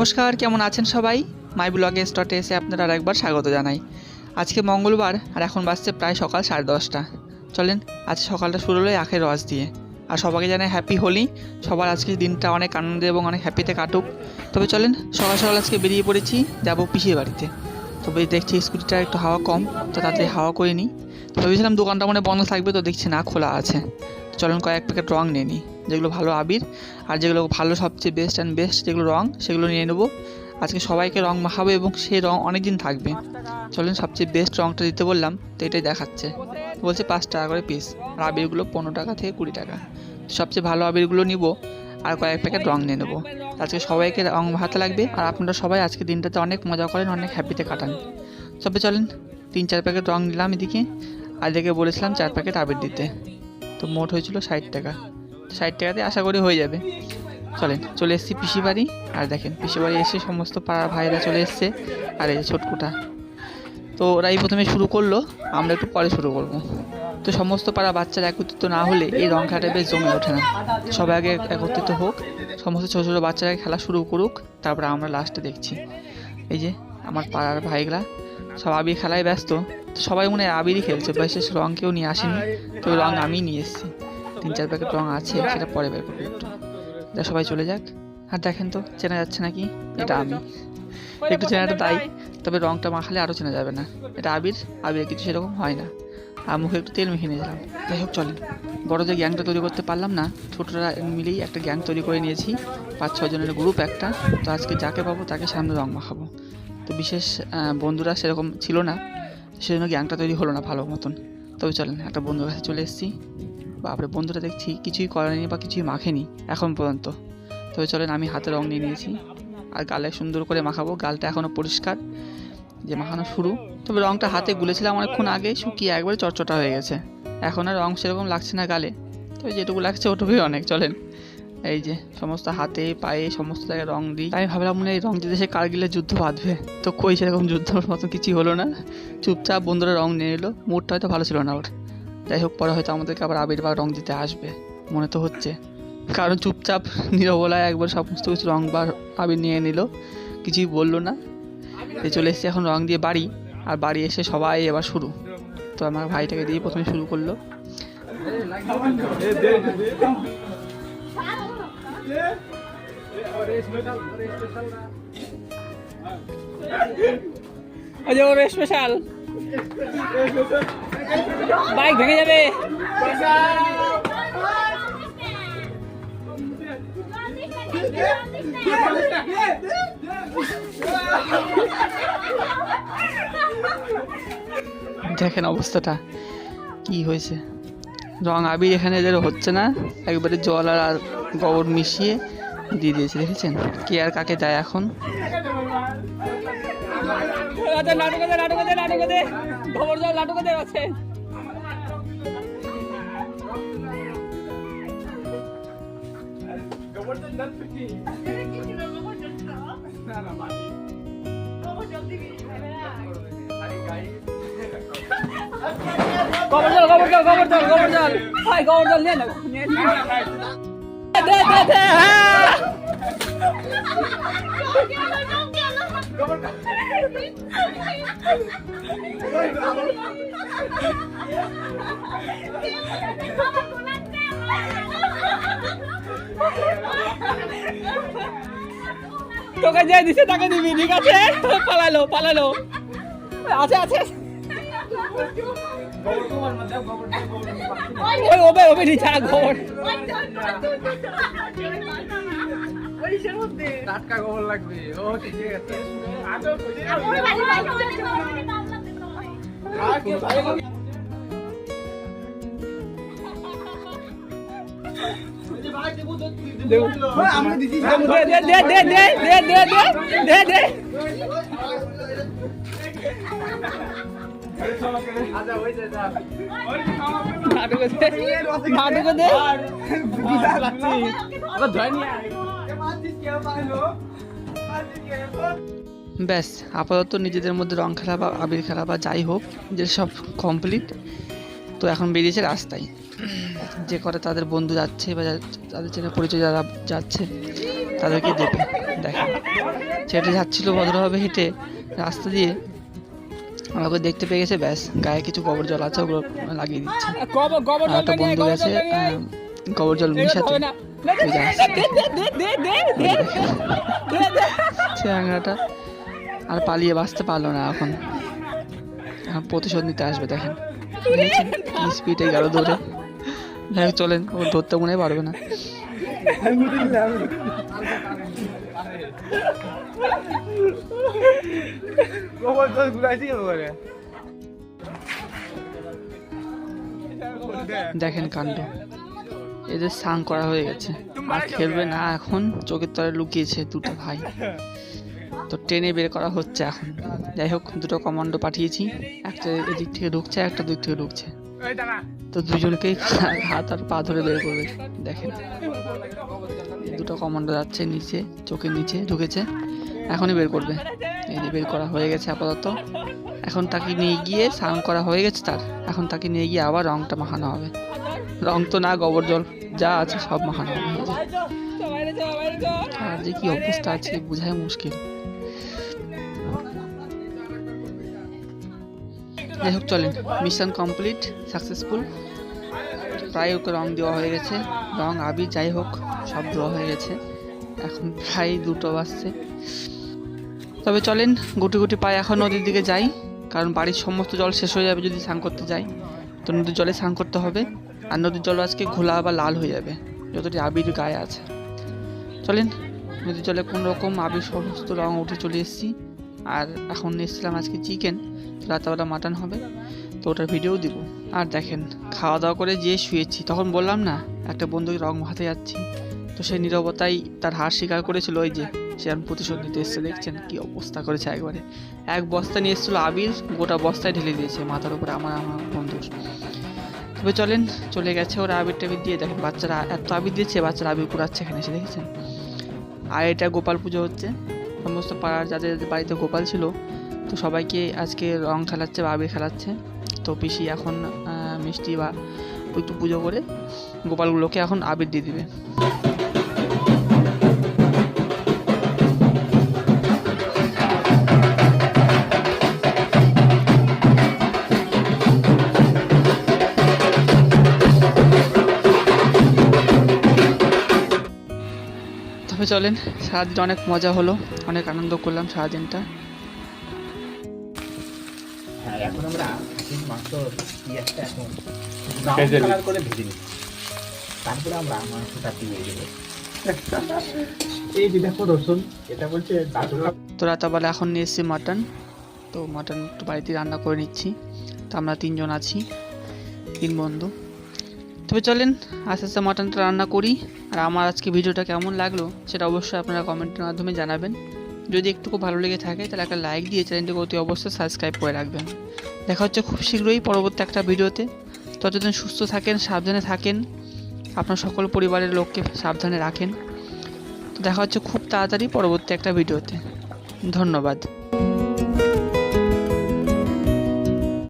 নমস্কার, কেমন আছেন সবাই? মাই ব্লগে স্টটে এসে আপনারা আর একবার স্বাগত জানাই। আজকে মঙ্গলবার আর এখন বাজছে প্রায় সকাল সাড়ে দশটা। চলেন, আজ সকালটা শুরু হলো আখের রস দিয়ে। আর সবাইকে জানাই হ্যাপি হোলি সবার আজকে দিনটা অনেক আনন্দে এবং অনেক হ্যাপিতে কাটুক। তবে চলেন, সকাল সকাল আজকে বেরিয়ে পড়েছি, যাব পিসির বাড়িতে। তবে দেখছি স্কুটিটা একটু হাওয়া কম, তো তাড়াতাড়ি হাওয়া করে নিই। ভেবেছিলাম দোকানটা মনে বন্ধ থাকবে, তো দেখছি না, খোলা আছে। চলেন কয়েক প্যাকেট রং নিয়ে নিই। যেগুলো ভালো আবির আর যেগুলো ভালো সবচেয়ে বেস্ট অ্যান্ড বেস্ট যেগুলো রং, সেগুলো নিয়ে নেব। আজকে সবাইকে রং মাখাবো এবং সেই রং অনেক দিন থাকবে। চলেন সবচেয়ে বেস্ট রংটা দিতে বললাম, তো এটাই দেখাচ্ছে। বলছে পাঁচ টাকা করে পিস আর আবিরগুলো পনেরো টাকা থেকে কুড়ি টাকা। সবচেয়ে ভালো আবিরগুলো নিব আর কয়েক প্যাকেট রং নিয়ে নেব। আজকে সবাইকে রং মাখাতে লাগবে আর আপনারা সবাই আজকে দিনটাতে অনেক মজা করেন, অনেক হ্যাপিতে কাটান। তবে চলেন, তিন চার প্যাকেট রং নিলাম এদিকে। আর এদিকে বলেছিলাম চার প্যাকেট আবির দিতে। তো মোট হয়েছিল ষাট টাকা। ষাট টাকাতে আশা করি হয়ে যাবে। চলেন, চলে এসেছি পিসি বাড়ি আর দেখেন পিসি বাড়ি এসে সমস্ত পাড়ার ভাইরা চলে এসছে। আর এই যে ছোটকুটা। তো ওরাই প্রথমে শুরু করল, আমরা একটু পরে শুরু করব। তো সমস্ত পাড়া বাচ্চারা একত্রিত না হলে এই রং খেলাটা বেশ জমে ওঠে না। সবাই আগে একত্রিত হোক, সমস্ত ছোটো ছোটো বাচ্চারা খেলা শুরু করুক, তারপরে আমরা লাস্টে দেখছি। এই যে আমার পাড়ার ভাইগুলা সব আবির খেলায় ব্যস্ত। সবাই মনে হয় আবিরই খেলছে বিশেষ রং কেউ নিয়ে আসেনি। তো রং আমি নিয়ে এসেছি। তিন, চার প্যাকেট রং আছে, সেটা পরে বের করব একটু। যা সবাই চলে যাক। আর দেখেন তো, চেনা যাচ্ছে নাকি? এটা আমি একটু চেনাটা তাই, তবে রংটা মাখালে আরও চেনা যাবে না। এটা আবির আবির কিছু সেরকম হয় না। আর মুখে একটু তেল মেখে নিয়েছিলাম। যাই হোক, চলেন। বড় যে গ্যাংটা তৈরি করতে পারলাম না, ছোটরা মিলেই একটা গ্যাং তৈরি করে নিয়েছি। পাঁচ ছজনের গ্রুপ একটা। তো আজকে যাকে পাবো তাকে সামনে রং মাখাবো। তো বিশেষ বন্ধুরা সেরকম ছিল না। সেজন্য গ্যাংটা তৈরি হলো না ভালো মতন। তবে চলেন, একটা বন্ধুর কাছে চলে এসেছি। বাপরে, বন্ধুরা দেখছি কিছুই করেনি বা কিছুই মাখেনি এখন পর্যন্ত। তবে চলেন আমি হাতে রং নিয়ে নিয়েছি। আর গালে সুন্দর করে মাখাবো। গালটা এখনও পরিষ্কার যে মাখানো শুরু। তবে রংটা হাতে গুলেছিলাম অনেকক্ষণ আগে, শুকিয়ে একবারে চটচটা হয়ে গেছে। এখন আর রং সেরকম লাগছে না গালে। তবে যেটুকু লাগছে ওটুকুই অনেক, চলেন। এই যে সমস্ত হাতে, পায়ে সমস্ত জায়গায় রং দিই। আমি ভাবলাম মনে এই রং দিতে সে কারগিলের যুদ্ধ বাঁধবে? তো কই সেরকম যুদ্ধর মতো কিছুই হলো না। চুপচাপ বন্ধুরা রং নিয়ে নিল। মুডটা হয়তো ভালো ছিল না ওর। যাই হোক পরে হয়তো আমাদেরকে আবার আবির বা রং দিতে আসবে। মনে তো হচ্ছে। কারণ চুপচাপ, নিরবলায় একবার সমস্ত কিছু রং বা আবির নিয়ে নিল। কিছুই বলল না। চলে এসেছি এখন রং দিয়ে বাড়ি, আর বাড়ি এসে সবাই এবার শুরু। তো আমার ভাইটাকে দিয়ে প্রথমে শুরু করল। স্পেশাল বাইক ভেঙে যাবে। দেখেন অবস্থাটা কি হয়েছে? রং আবির এখানে এদের হচ্ছে না একবারে জল আর গোবর মিশিয়ে দিয়ে দিয়েছে দেখেছেন? কে আর কাকে দেয় এখন? নাটকে খবর দাও নাটকে আছে। খবর দাও খবর দাও খবর দাও খবর দাও। খবর দাও, নিয়ে নাও দে হ্যাঁ। তোকে যে দিছে তাকে দিবি ঠিক আছে পালালো পালালো আছে আছে ওই ওবে ওবে নি ইসের মধ্যে টাটকা খবর লাগবে ও ঠিক আছে ভাটুকে দে ভাটুকে দে জয়েন ব্যাস আপাতত নিজেদের মধ্যে রং খেলা বা আবির খেলা বা যাই হোক যে সব কমপ্লিট তো এখন বেরিয়েছে রাস্তায়। যে করে তাদের বন্ধু যাচ্ছে বা তাদের চেনা পরিচয় যারা যাচ্ছে তাদেরকে দেবে। দেখেন ছেলেটা যাচ্ছিল ভদ্রভাবে হেঁটে রাস্তা দিয়ে। আমাকে দেখতে পেয়ে গেছে ব্যাস গায়ে কিছু গোবর জল আছে ওগুলো লাগিয়ে দিচ্ছে। একটা বন্ধু গেছে। গোবর জল মিশাতে। চ্যাংরাটা আর পালিয়ে বাঁচতে পারল না এখন। এখন প্রতিশোধ নিতে আসবে দেখেন। স্পিডে গেল ধরে। দেখ চলেন ও ধরতে মনে পারবে না। দেখেন কাণ্ড। এদের স্নান করা হয়ে গেছে। আর খেলবে না এখন, চোখের তলায় লুকিয়েছে দুটো ভাই। তো ট্রেনে বের করা হচ্ছে এখন। যাই হোক, দুটো কমান্ডো পাঠিয়েছি। একটা এদিক থেকে ঢুকছে একটা দিক থেকে ঢুকছে। তো দুজনকেই হাত আর পা ধরে বের করবে, দেখেন। দুটো কমান্ডো যাচ্ছে নিচে চোখের নিচে ঢুকেছে। এখনই বের করবে। এই বের করা হয়ে গেছে আপাতত। এখন তাকে নিয়ে গিয়ে স্নান করা হয়ে গেছে তার। এখন তাকে নিয়ে গিয়ে আবার রংটা মাখানো হবে। রং তো না, গোবর জল। যা আছে সব যাও আর যে কি অবস্থা আছে বোঝাই মুশকিল। যাই হোক, চলেন। মিশন কমপ্লিট সাকসেসফুল প্রায় ওকে রং দেওয়া হয়ে গেছে। রং আবি যাই হোক, সব দেওয়া হয়ে গেছে। এখন প্রায় দুটো বাজছে। তবে চলেন, গুটি গুটি পায়ে এখন নদীর দিকে যাই। কারণ বাড়ির সমস্ত জল শেষ হয়ে যাবে যদি স্নান করতে যাই। তো নদীর জলে স্নান করতে হবে। আর নদীর জল আজকে ঘোলা বা লাল হয়ে যাবে। যতটি আবির গায়ে আছে। চলেন, নদীর জলে কোন রকম আবির সমস্ত রঙ উঠে চলে এসেছি। আর এখন এসেছিলাম আজকে চিকেন রাতেবেলা মাটন হবে। তো ওটার ভিডিও দিব। আর দেখেন খাওয়া দাওয়া করে যেয়ে শুয়েছি, তখন বললাম না, একটা বন্ধুকে রং মাখাতে যাচ্ছি। তো সেই নীরবতাই তার হার স্বীকার করেছিল, ওই যে সে এখন প্রতিশোধ নিতে এসছে। দেখছেন কি অবস্থা করেছে একবারে। এক বস্তা নিয়ে এসেছিল আবির, গোটা বস্তায় ঢেলে দিয়েছে মাথার উপরে আমার আমার বন্ধুর। তবে চলেন, চলে গেছে। ওরা আবির টাবির দিয়ে দেখেন, বাচ্চারা এত আবির দিয়েছে, বাচ্চারা আবির কুড়াচ্ছে এখানে এসে, দেখেছেন? আর এটা গোপাল পুজো হচ্ছে। সমস্ত পাড়ার যাদের বাড়িতে গোপাল ছিল, তো সবাইকে আজকে রং খেলাচ্ছে বা আবির খেলাচ্ছে। তো পিসি এখন মিষ্টি বা একটু পুজো করে গোপালগুলোকে এখন আবির দিয়ে দিবে। চলেন। সারাদিন অনেক মজা হলো অনেক আনন্দ করলাম সারাদিনটা। হ্যাঁ এখন আমরা খাসির পেঁয়াজটা এখন কালার করে ভেজে নিচ্ছি। তারপরে আমরা মাংসটা দিয়ে দেবো। এই যে দেখো রসুন এটা বলছে তো রাতাবেলা এখন নিয়ে এসেছি মাটন তো মাটন একটু বাড়িতে রান্না করে নিচ্ছি। তো আমরা তিনজন আছি তিন বন্ধু। তবে চলেন আস্তে আস্তে মাটনটা রান্না করি। আর আমার আজকে ভিডিওটা কেমন লাগল সেটা অবশ্যই আপনারা কমেন্টের মাধ্যমে জানাবেন। যদি একটুকু ভালো লেগে থাকে, তাহলে একটা লাইক দিয়ে চ্যানেলটিকে অতি অবশ্যই সাবস্ক্রাইব করে রাখবেন। দেখা হচ্ছে খুব শীঘ্রই পরবর্তী একটা ভিডিওতে। ততদিন সুস্থ থাকেন, সাবধানে থাকেন। আপনার সকল পরিবারের লোককে সাবধানে রাখেন। তো দেখা হচ্ছে খুব তাড়াতাড়ি পরবর্তী একটা ভিডিওতে। ধন্যবাদ।